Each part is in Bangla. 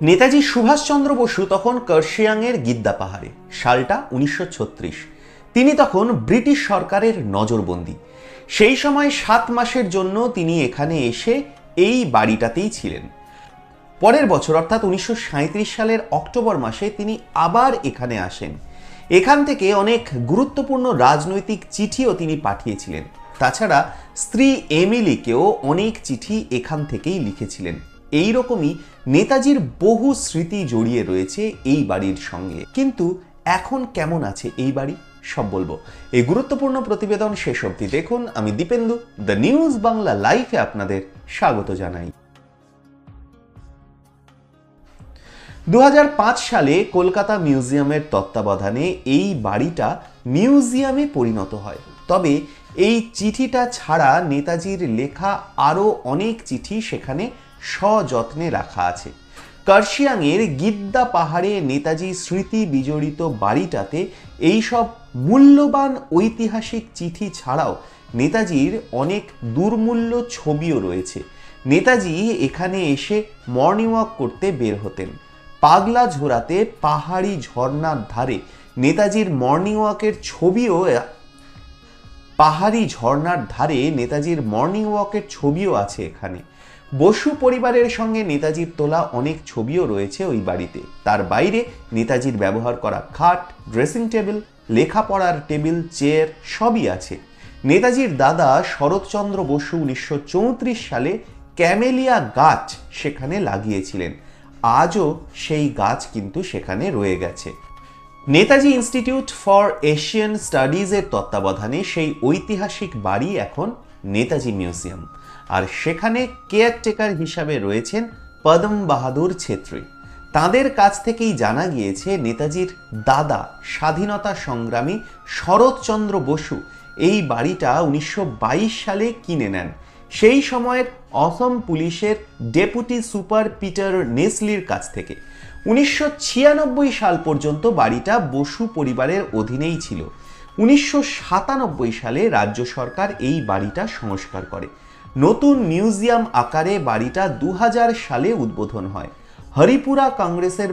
নেতাজি সুভাষচন্দ্র বসু তখন কার্শিয়াংয়ের গিদ্দা পাহাড়ে, সালটা উনিশশো তিনি তখন ব্রিটিশ সরকারের নজরবন্দি। সেই সময় সাত মাসের জন্য তিনি এখানে এসে এই বাড়িটাতেই ছিলেন। পরের বছর, অর্থাৎ উনিশশো সাঁইত্রিশ সালের অক্টোবর মাসে তিনি আবার এখানে আসেন। এখান থেকে অনেক গুরুত্বপূর্ণ রাজনৈতিক চিঠিও তিনি পাঠিয়েছিলেন। তাছাড়া স্ত্রী এমিলিকেও অনেক চিঠি এখান থেকেই লিখেছিলেন। এই রকমই নেতাজির বহু স্মৃতি জড়িয়ে রয়েছে এই বাড়ির সঙ্গে। কিন্তু এখন কেমন আছে এই বাড়ি? সব বলব। এই গুরুত্বপূর্ণ প্রতিবেদন শেষ অবধি দেখুন। আমি দীপেন্দু, দ্য নিউজ বাংলা লাইফে আপনাদের স্বাগত জানাই। দু হাজার পাঁচ সালে কলকাতা মিউজিয়ামের তত্ত্বাবধানে এই বাড়িটা মিউজিয়ামে পরিণত হয়। তবে এই চিঠিটা ছাড়া নেতাজির লেখা আরও অনেক চিঠি সেখানে সযত্নে রাখা আছে। কার্শিয়াংয়ের গিদ্দা পাহাড়ে নেতাজি স্মৃতি বিজড়িত বাড়িটাতে এইসব মূল্যবান ঐতিহাসিক চিঠি ছাড়াও নেতাজির অনেক দুর্মূল্য ছবিও রয়েছে। নেতাজি এখানে এসে মর্নিং ওয়াক করতে বের হতেন। পাগলা ঝোড়াতে পাহাড়ি ঝর্ণার ধারে নেতাজির মর্নিং ওয়াকের ছবিও পাহাড়ি ঝর্ণার ধারে নেতাজির মর্নিং ওয়াকের ছবিও আছে এখানে। বসু পরিবারের সঙ্গে নেতাজির তোলা অনেক ছবিও রয়েছে ওই বাড়িতে। তার বাইরে নেতাজির ব্যবহার করা খাট ড্রেসিং টেবিল লেখাপড়ার টেবিল চেয়ার সবই আছে। নেতাজির দাদা শরৎচন্দ্র বসু উনিশশো চৌত্রিশ সালে ক্যামেলিয়া গাছ সেখানে লাগিয়েছিলেন। আজও সেই গাছ কিন্তু সেখানে রয়ে গেছে। নেতাজি ইনস্টিটিউট ফর এশিয়ান স্টাডিজের তত্ত্বাবধানে সেই ঐতিহাসিক বাড়ি এখন নেতাজি মিউজিয়াম। আর সেখানে কেয়ারটেকার হিসাবে রয়েছেন পদম বাহাদুর ছেত্রী। তাদের কাছ থেকেই জানা গিয়েছে নেতাজির দাদা স্বাধীনতা সংগ্রামী শরৎচন্দ্র বসু। এই বাড়িটা উনিশশো বাইশ সালে কিনে নেন। সেই সময়ের অসম পুলিশের ডেপুটি সুপার পিটার নেসলির কাছ থেকে। উনিশশো ছিয়ানব্বই সাল পর্যন্ত বাড়িটা বসু পরিবারের অধীনেই ছিল। উনিশশো সাতানব্বই সালে রাজ্য সরকার এই বাড়িটা সংস্কার করে। নতুন মিউজিয়াম আকারে বাড়িটা দু হাজার সালে উদ্বোধন হয়। হরিপুরা কংগ্রেসের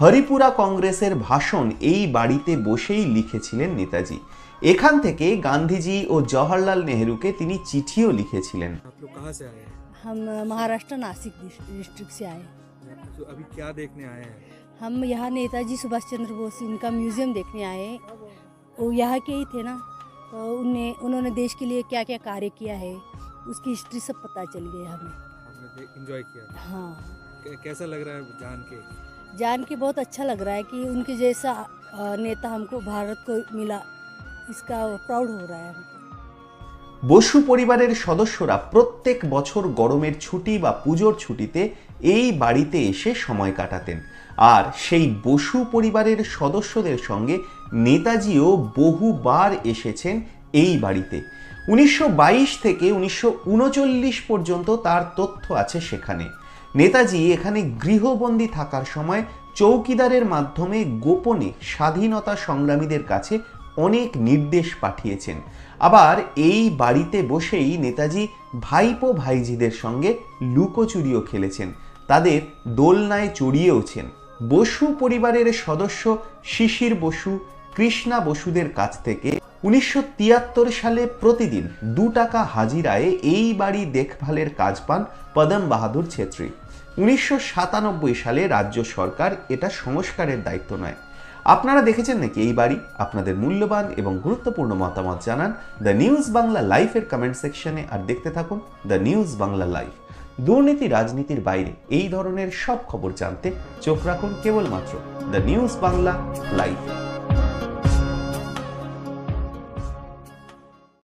হরিপুরা কংগ্রেসের ভাষণ এই বাড়িতে বসেই লিখেছিলেন নেতাজি এখান থেকে গান্ধীজি ও জওহরলাল নেহরুকে তিনি চিঠিও লিখেছিলেন आप लोग कहाँ से आए हैं हम महाराष्ट्र नासिक डिस- डिस्ट्रिक्ट से आए तो अभी क्या देखने आए हैं हम यहाँ नेताजी सुभाष चंद्र बोस इनका म्यूज़ियम देखने आए वो यहाँ के ही थे ना तो उनने उन्होंने देश के लिए क्या क्या कार्य किया है उसकी हिस्ट्री सब पता चल गई हमें आपने इंजॉय किया हाँ कै- कैसा लग रहा है जान के जान के बहुत अच्छा लग रहा है कि उनके जैसा अ, नेता हमको भारत को मिला इसका प्राउड हो रहा है हमको বসু পরিবারের সদস্যরা প্রত্যেক বছর গরমের ছুটি বা পুজোর ছুটিতে এই বাড়িতে এসে সময় কাটাতেন আর সেই বসু পরিবারের সদস্যদের সঙ্গে নেতাজিও বহুবার এসেছেন এই বাড়িতে উনিশশো থেকে উনিশশো পর্যন্ত তার তথ্য আছে সেখানে নেতাজি এখানে গৃহবন্দী থাকার সময় চৌকিদারের মাধ্যমে গোপনে স্বাধীনতা সংগ্রামীদের কাছে অনেক নির্দেশ পাঠিয়েছেন। আবার এই বাড়িতে বসেই নেতাজি ভাইপো ভাইজিদের সঙ্গে লুকোচুরিও খেলেছেন। তাদের দোলনায় চড়িয়েওছেন। বসু পরিবারের সদস্য শিশির বসু, কৃষ্ণা বসুদের কাছ থেকে উনিশশো তিয়াত্তর সালে প্রতিদিন দু টাকা হাজিরায় এই বাড়ি দেখভালের কাজ পান পদম বাহাদুর ছেত্রী। উনিশশো সাতানব্বই সালে রাজ্য সরকার এটা সংস্কারের দায়িত্ব নেয়। আপনারা দেখেছেন নাকি এই বাড়ি? আপনাদের মূল্যবান এবং গুরুত্বপূর্ণ মতামত জানান দ্য নিউজ বাংলা লাইফের কমেন্ট সেকশনে আর দেখতে থাকুন দ্য নিউজ বাংলা লাইফ। দুর্নীতি রাজনীতির বাইরে এই ধরনের সব খবর জানতে চোখ রাখুন কেবলমাত্র দ্য নিউজ বাংলা লাইফ।